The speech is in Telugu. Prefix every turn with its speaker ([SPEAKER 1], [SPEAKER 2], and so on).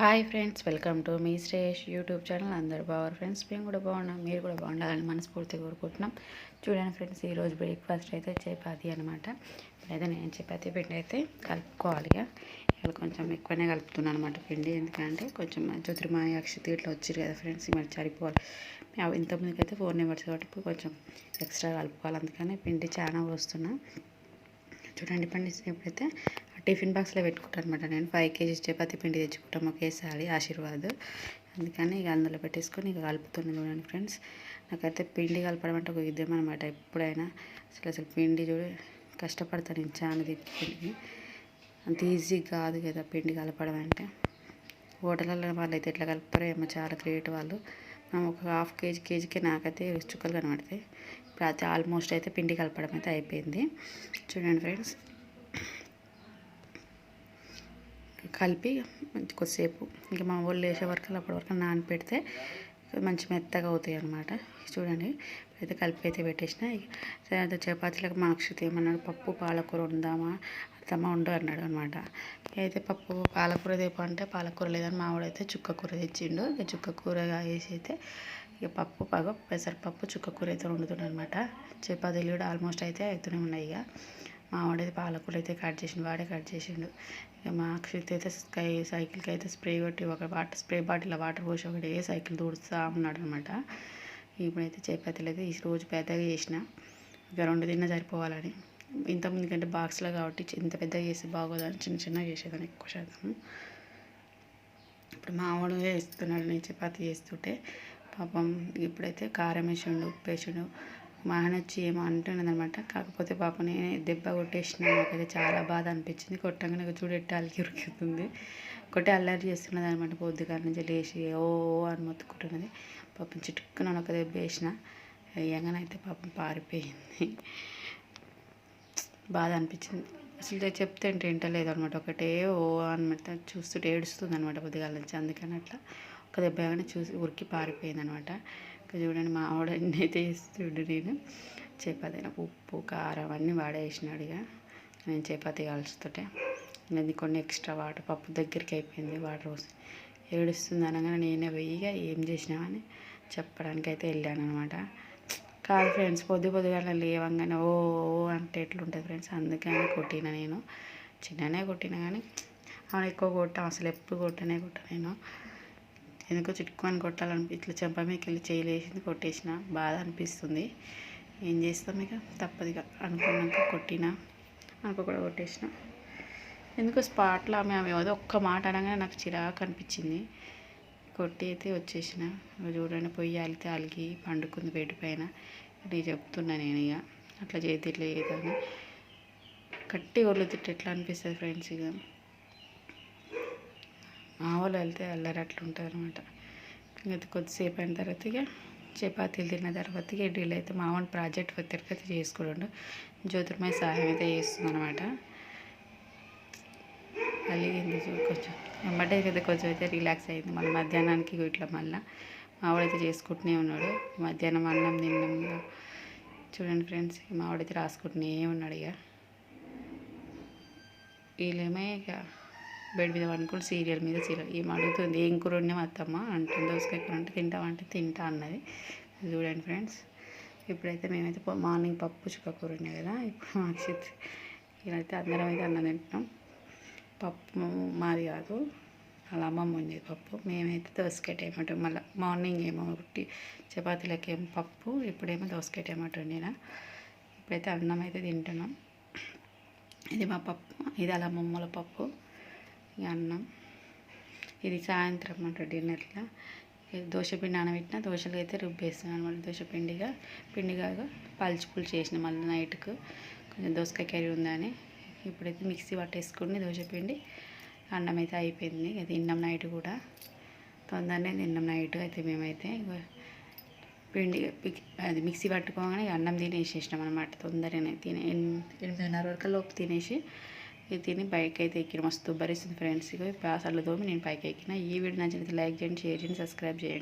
[SPEAKER 1] హాయ్ ఫ్రెండ్స్ వెల్కమ్ టు మీ శ్రేష్ యూట్యూబ్ ఛానల్. అందరు బాగున్నారు ఫ్రెండ్స్ మేము కూడా బాగున్నాం మీరు కూడా బాగుండాలని మనస్ఫూర్తిగా కోరుకుంటున్నాం. చూడండి ఫ్రెండ్స్ ఈరోజు బ్రేక్ఫాస్ట్ అయితే చపాతి అనమాట లేదా నేను చపాతీ పిండి అయితే కలుపుకోవాలి. ఇక్కడ కొంచెం ఎక్కువనే కలుపుతున్నాను అనమాట పిండి. ఎందుకంటే కొంచెం జ్యోతిర్మాయ అక్షతి ఇట్లా వచ్చారు కదా ఫ్రెండ్స్ మరి సరిపోవాలి. ఇంతకుముందుకు అయితే ఫోర్ నెంబర్స్ కాబట్టి కొంచెం ఎక్స్ట్రా కలుపుకోవాలి. అందుకని పిండి చాలా వస్తున్నా. చూడండి పండి ఇప్పుడైతే టిఫిన్ బాక్స్లో పెట్టుకుంటాను అనమాట నేను. ఫైవ్ కేజీస్ చపాతి పిండి తెచ్చుకుంటాం ఒకేసారి ఆశీర్వాద్. అందుకని ఇక అందులో పెట్టేసుకొని ఇక కలుపుతున్నాను చూడండి ఫ్రెండ్స్. నాకైతే పిండి కలపడం అంటే ఒక యుద్ధం అనమాట ఎప్పుడైనా అసలు అసలు పిండి చూడు కష్టపడతాను నేను చాలా పిండి అంత ఈజీ కాదు కదా పిండి కలపడం అంటే. హోటళ్ళలో వాళ్ళు అయితే ఎట్లా కలుపుతారో ఏమో చాలా గ్రేట్ వాళ్ళు. మనం ఒక హాఫ్ కేజీ కేజీకి నాకైతే చుక్కలు కనబడతాయి. ఇప్పుడు అయితే ఆల్మోస్ట్ అయితే పిండి కలపడం అయితే అయిపోయింది. చూడండి ఫ్రెండ్స్. కలిపి మంచి కొద్దిసేపు ఇంకా మా వాళ్ళు వేసే వరకు అప్పటి వరకు నానపెడితే మంచి మెత్తగా అవుతాయి అనమాట చూడండి అయితే కలిపి అయితే పెట్టేసిన. తర్వాత చపాతీలకు మా అక్షత ఏమన్నాడు పప్పు పాలకూర ఉందామా అత్తమ్మ ఉండు అన్నాడు అనమాట అయితే పప్పు పాలకూర తెప్పు అంటే పాలకూర లేదని మావాడైతే చుక్క కూర తెచ్చిండు. ఇక చుక్క కూర వేసి అయితే ఇక పప్పు పగ పెసరపప్పు చుక్క కూర అయితే వండుతుండ అనమాట చపాతీలు కూడా ఆల్మోస్ట్ అయితే అవుతూనే ఉన్నాయి ఇక. మా వాడైతే పాలకూర అయితే కట్ చేసిండు వాడే కట్ చేసిండు. ఇక మా అక్షిత్ అయితే స్కై సైకిల్కి అయితే స్ప్రే కొట్టి ఒక వాటర్ స్ప్రే బాటిల్ వాటర్ పోసి ఒకటి సైకిల్ దూడుస్తూ ఉన్నాడు అనమాట ఇప్పుడైతే చపాతీలు అయితే ఈ రోజు పెద్దగా చేసిన. ఇక రెండు తిన్న సరిపోవాలని. ఇంతకుముందు కంటే బాక్స్లో కాబట్టి ఇంత పెద్దగా చేసి బాగోదని చిన్న చిన్నగా చేసేదాన్ని ఎక్కువ శాతం. ఇప్పుడు మా వాడు వేస్తున్నాడు నేను చపాతీ చేస్తుంటే. పాపం ఇప్పుడైతే కారం వేసిండు ఉప్పు వేసిండు. మా ఏమో అంటుండదనమాట అనమాట కాకపోతే పాప నేను దెబ్బ కొట్టేసిన. నాకైతే చాలా బాధ అనిపించింది. కొట్టంగానే చూడెట్టి అలికి ఉరుకుతుంది కొట్టి అల్లరి చేస్తున్నది అనమాట పొద్దుగాల నుంచి లేచి. ఓ అని మొత్తుకుంటున్నది. పాపం చిటుక్కున ఒక దెబ్బ వేసిన వేయగానైతే పాపం పారిపోయింది. బాధ అనిపించింది. అసలు చెప్తే వింటలేదు అనమాట ఒకటే ఓ అనమాట చూస్తుంటే ఏడుస్తుంది అనమాట పొద్దుగాల నుంచి. అందుకని అట్లా ఒక దెబ్బ చూసి ఉరికి పారిపోయింది అనమాట ఇక్కడ చూడండి మా ఆవిడ అయితే ఇస్తుండే నేను చపాతీ ఉప్పు కారం అన్నీ వాడేసినాడు ఇక. నేను చపాతీ కలుస్తుంటే నేను కొన్ని ఎక్స్ట్రా వాటర్ పప్పు దగ్గరికి అయిపోయింది వాటర్ పోసి. ఏడుస్తుంది అనగానే నేనే పోయిగా ఏం చేసినామని చెప్పడానికి అయితే వెళ్ళాను అనమాట. కాదు ఫ్రెండ్స్ పొద్దు పొద్దుగా లేవంగానే ఓ అంటే ఎట్లుంటుంది ఫ్రెండ్స్ అందుకని కొట్టిన నేను. చిన్ననే కొట్టిన కానీ ఆమె ఎక్కువ కొట్టాం అసలు ఎప్పుడు కొట్టనే కొట్ట నేను. ఎందుకో చిట్టుకొని కొట్టాలనిపి ఇట్లా చెంప మీకు వెళ్ళి చేయలేసింది కొట్టేసిన. బాధ అనిపిస్తుంది. ఏం చేస్తాం ఇక? తప్పదుగా అనుకున్నాక కొట్టిన. అనుకో కూడా కొట్టేసిన. ఎందుకో స్పాట్లో ఆమె ఆమె ఏదో ఒక్క మాట అనగానే నాకు చిరాకు అనిపించింది. కొట్టి అయితే వచ్చేసిన. చూడండి పొయ్యి అలితే అలిగి పండుకుంది బెడ్ పైన. నేను చెప్తున్నా నేను ఇక అట్లా చేతి ఇట్లా చేయదని కట్టి ఒళ్ళు తిట్టి ఎట్లా అనిపిస్తుంది ఫ్రెండ్స్ ఇక మా వాళ్ళు వెళ్తే అల్లరి అట్లా ఉంటుంది అనమాట ఇంకా కొద్దిసేపు అయిన తర్వాత ఇక చపాతీలు తిన్న తర్వాత ఇక ఇడ్లీలు అయితే మా ప్రాజెక్ట్ ఒత్తిడికి అయితే చేసుకోవడం జ్యోతిర్మయ సహాయం అయితే చేస్తుంది అనమాట అలిగింది కొంచెం. వెంబడే కదా కొంచెం అయితే రిలాక్స్ అయింది. మళ్ళీ మధ్యాహ్నానికి ఇట్లా మళ్ళీ మావాడైతే చేసుకుంటూనే ఉన్నాడు. మధ్యాహ్నం అన్నం తిన్నాం చూడండి ఫ్రెండ్స్ మావాడైతే రాసుకుంటూనే ఉన్నాడు ఇక వీళ్ళేమో ఇక బెడ్ మీద పడుకుని సీరియల్ మీద సీరియల్. ఏం అడుగుతుంది? ఏం కూర వండినా అత్తమ్మ? అంటుంది. దోసకాయ కూర అంటే తింటామంటే తింటా అన్నది. చూడండి ఫ్రెండ్స్. ఇప్పుడైతే మేమైతే మార్నింగ్ పప్పు చుక్క కూర ఉన్నాయి కదా ఇప్పుడు అక్షిత్ ఇలాగైతే అందరం అయితే అన్నం తింటున్నాం. పప్పు మాది కాదు. అలా అమ్మమ్మ ఉంది పప్పు. మేమైతే దోసకాయ టమాటో మళ్ళీ మార్నింగ్ ఏమో ఒకటి చపాతీలకి ఏమో పప్పు ఇప్పుడేమో దోసకాయ టమాటో వండినా. ఇప్పుడైతే అన్నం అయితే తింటున్నాం. ఇది మా పప్పు. ఇది అలా అమ్మమ్మల పప్పు. అన్నం. ఇది సాయంత్రం అనమాట డిన్నర్లో. దోశ పిండి నానబెట్టిన దోశలు అయితే రుబ్బేస్తాను అనమాట దోశ పిండిగా. పిండిగా పల్చి పులుసు చేసిన మళ్ళీ నైట్కు. కొంచెం దోసకాయ కర్రీ ఉందని. ఇప్పుడైతే మిక్సీ పట్టేసుకుని దోశ పిండి అన్నం అయితే అయిపోయింది. అది తిన్నాం నైట్ కూడా. తొందరనే తిన్నాం నైట్ అయితే మేమైతే. పిండి అది మిక్సీ పట్టుకోగానే అన్నం తినేసేసినాం అనమాట తొందరనే తినే ఎనిమిదిన్నర వరకు లోపు తినేసి ఇది తిని పైకి అయితే ఎక్కిన మస్తు భరిస్తుంది ఫ్రెండ్స్. ఇక పాసర్లు తోమి నేను పైకి ఎక్కిన. ఈ వీడియో నచ్చినట్లయితే లైక్ చేయండి షేర్ చేయండి సబ్స్క్రైబ్ చేయండి.